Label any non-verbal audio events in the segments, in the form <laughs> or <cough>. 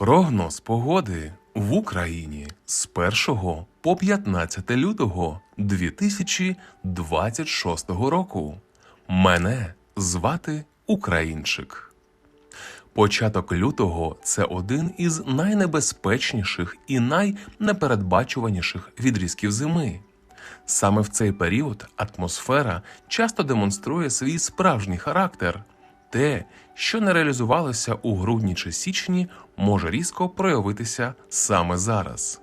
Прогноз погоди в Україні з 1 по 15 лютого 2026 року. Мене звати Українчик. Початок лютого це один із найнебезпечніших і найнепередбачуваніших відрізків зими. Саме в цей період атмосфера часто демонструє свій справжній характер. Те, що не реалізувалося у грудні чи січні, може різко проявитися саме зараз.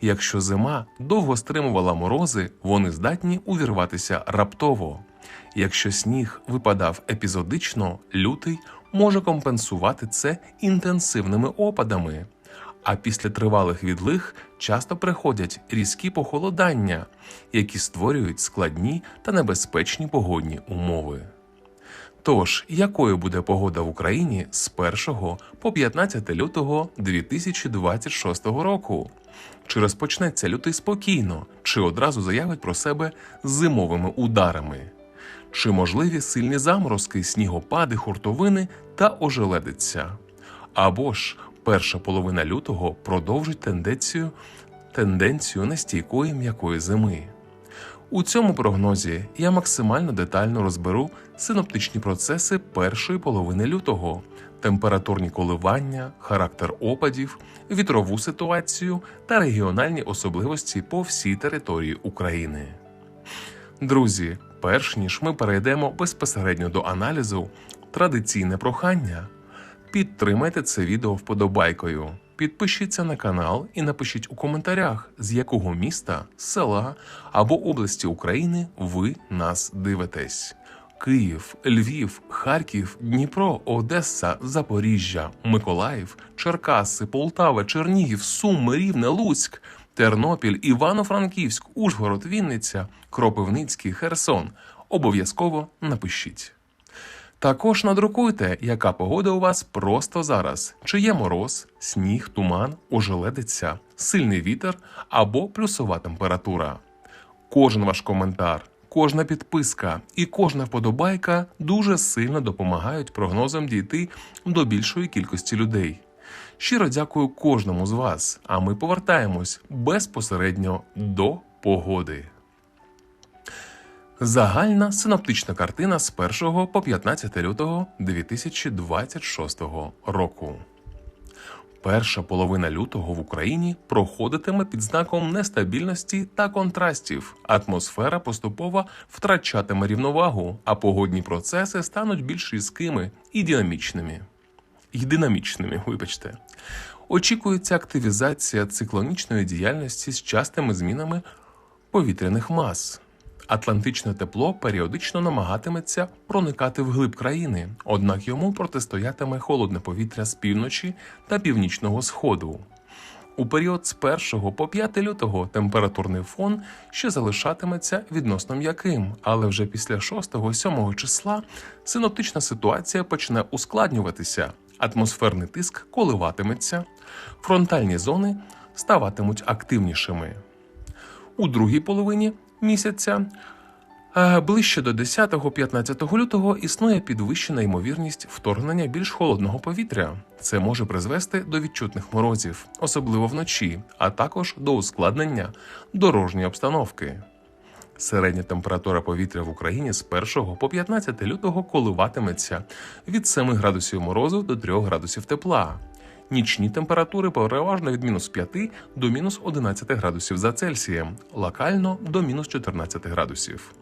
Якщо зима довго стримувала морози, вони здатні увірватися раптово. Якщо сніг випадав епізодично, лютий може компенсувати це інтенсивними опадами. А після тривалих відлиг часто приходять різкі похолодання, які створюють складні та небезпечні погодні умови. Тож, якою буде погода в Україні з 1 по 15 лютого 2026 року? Чи розпочнеться лютий спокійно, чи одразу заявить про себе зимовими ударами? Чи можливі сильні заморозки, снігопади, хуртовини та ожеледиця? Або ж перша половина лютого продовжить тенденцію, тенденцію нестійкої м'якої зими? У цьому прогнозі я максимально детально розберу синоптичні процеси першої половини лютого, температурні коливання, характер опадів, вітрову ситуацію та регіональні особливості по всій території України. Друзі, перш ніж ми перейдемо безпосередньо до аналізу, традиційне прохання. Підтримайте це відео вподобайкою. Підпишіться на канал і напишіть у коментарях, з якого міста, села або області України ви нас дивитесь. Київ, Львів, Харків, Дніпро, Одеса, Запоріжжя, Миколаїв, Черкаси, Полтава, Чернігів, Суми, Рівне, Луцьк, Тернопіль, Івано-Франківськ, Ужгород, Вінниця, Кропивницький, Херсон. Обов'язково напишіть. Також надрукуйте, яка погода у вас просто зараз: чи є мороз, сніг, туман, ожеледиця, сильний вітер або плюсова температура. Кожен ваш коментар, кожна підписка і кожна вподобайка дуже сильно допомагають прогнозам дійти до більшої кількості людей. Щиро дякую кожному з вас, а ми повертаємось безпосередньо до погоди. Загальна синоптична картина з 1 по 15 лютого 2026 року. Перша половина лютого в Україні проходитиме під знаком нестабільності та контрастів. Атмосфера поступово втрачатиме рівновагу, а погодні процеси стануть більш різкими і динамічними. І динамічними, <laughs> вибачте. Очікується активізація циклонічної діяльності з частими змінами повітряних мас. Атлантичне тепло періодично намагатиметься проникати вглиб країни, однак йому протистоятиме холодне повітря з півночі та північного сходу. У період з 1 по 5 лютого температурний фон ще залишатиметься відносно м'яким, але вже після 6-7 числа синоптична ситуація почне ускладнюватися, атмосферний тиск коливатиметься, фронтальні зони ставатимуть активнішими. У другій половині місяця. е, Ближче до 10-15 лютого існує підвищена ймовірність вторгнення більш холодного повітря. Це може призвести до відчутних морозів, особливо вночі, а також до ускладнення дорожньої обстановки. Середня температура повітря в Україні з 1 по 15 лютого коливатиметься від 7 градусів морозу до 3 градусів тепла. Нічні температури переважно від мінус 5 до мінус 11 градусів за Цельсієм, локально до мінус 14 градусів,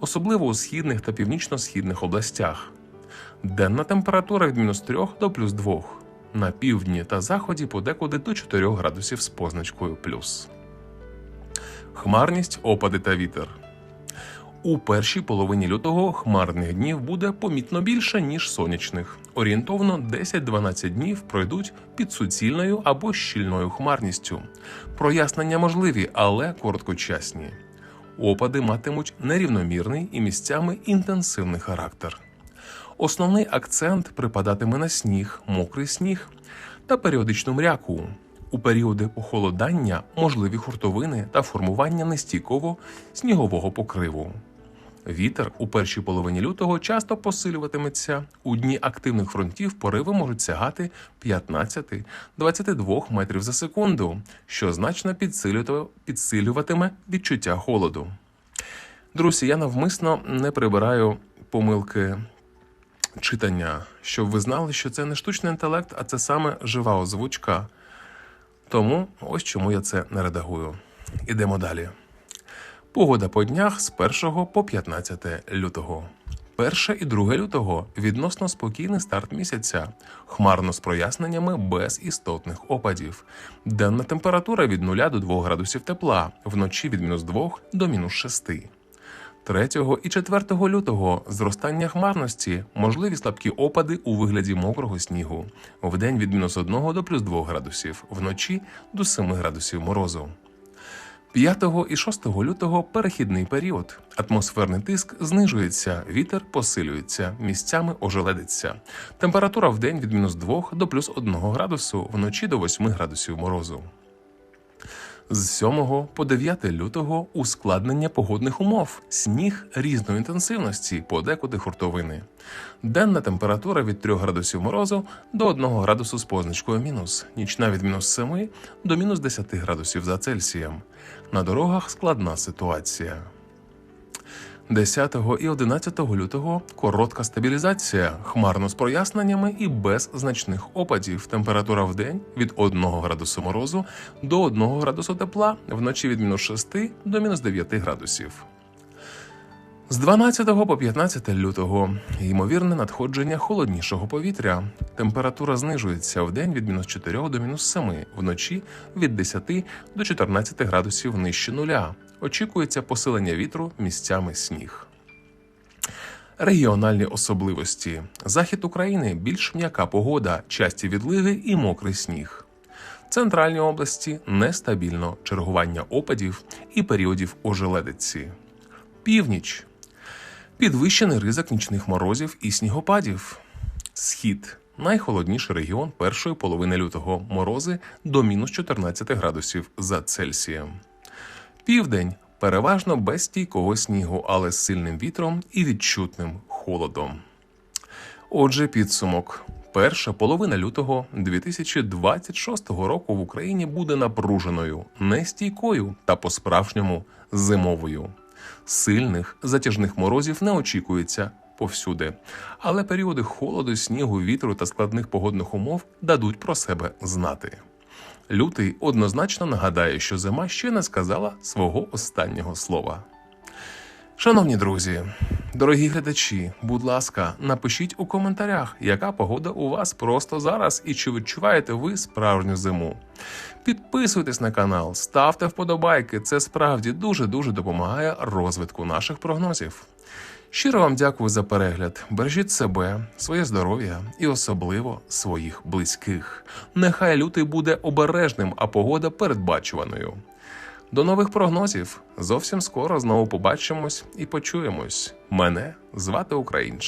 особливо у східних та північно-східних областях. Денна температура від мінус 3 до плюс 2, на півдні та заході подекуди до 4 градусів з позначкою плюс. Хмарність, опади та вітер. У першій половині лютого хмарних днів буде помітно більше, ніж сонячних. Орієнтовно 10-12 днів пройдуть під суцільною або щільною хмарністю. Прояснення можливі, але короткочасні. Опади матимуть нерівномірний і місцями інтенсивний характер. Основний акцент припадатиме на сніг, мокрий сніг та періодичну мряку. У періоди похолодання можливі хуртовини та формування нестійкового снігового покриву. Вітер у першій половині лютого часто посилюватиметься. У дні активних фронтів пориви можуть сягати 15-22 метрів за секунду, що значно підсилюватиме відчуття холоду. Друзі, я навмисно не прибираю помилки читання, щоб ви знали, що це не штучний інтелект, а це саме жива озвучка. Тому ось чому я це не редагую. Ідемо далі. Погода по днях з 1 по 15 лютого. 1 і 2 лютого відносно спокійний старт місяця, хмарно з проясненнями без істотних опадів. Денна температура від 0 до 2 градусів тепла, вночі від мінус 2 до мінус 6. 3 і 4 лютого зростання хмарності, можливі слабкі опади у вигляді мокрого снігу. Вдень від мінус 1 до плюс 2 градусів, вночі до 7 градусів морозу. 5 і 6 лютого перехідний період. Атмосферний тиск знижується, вітер посилюється, місцями ожеледиться. Температура в день від мінус 2 до плюс 1 градусу, вночі до 8 градусів морозу. З 7 по 9 лютого ускладнення погодних умов, сніг різної інтенсивності, подекуди хуртовини. Денна температура від 3 градусів морозу до 1 градусу з позначкою мінус, нічна від мінус 7 до мінус 10 градусів за Цельсієм. На дорогах складна ситуація. 10 і 11 лютого коротка стабілізація, хмарно з проясненнями і без значних опадів. Температура в день від 1 градусу морозу до 1 градусу тепла, вночі від мінус 6 до мінус 9 градусів. З 12 по 15 лютого ймовірне надходження холоднішого повітря. Температура знижується в день від мінус 4 до мінус 7, вночі від 10 до 14 градусів нижче нуля. Очікується посилення вітру місцями сніг. Регіональні особливості: захід України більш м'яка погода, часті відливи і мокрий сніг. Центральні області нестабільно чергування опадів і періодів ожеледиці. Північ підвищений ризик нічних морозів і снігопадів. Схід найхолодніший регіон першої половини лютого морози до мінус 14 градусів за Цельсієм. Південь переважно без стійкого снігу, але з сильним вітром і відчутним холодом. Отже, підсумок. Перша половина лютого 2026 року в Україні буде напруженою, нестійкою та по-справжньому зимовою. Сильних затяжних морозів не очікується повсюди, але періоди холоду, снігу, вітру та складних погодних умов дадуть про себе знати. Лютий однозначно нагадає, що зима ще не сказала свого останнього слова. Шановні друзі, дорогі глядачі, будь ласка, напишіть у коментарях, яка погода у вас просто зараз і чи відчуваєте ви справжню зиму. Підписуйтесь на канал, ставте вподобайки. Це справді дуже дуже допомагає розвитку наших прогнозів. Щиро вам дякую за перегляд. Бережіть себе, своє здоров'я і особливо своїх близьких. Нехай лютий буде обережним, а погода передбачуваною. До нових прогнозів. Зовсім скоро знову побачимось і почуємось. Мене звати Українч.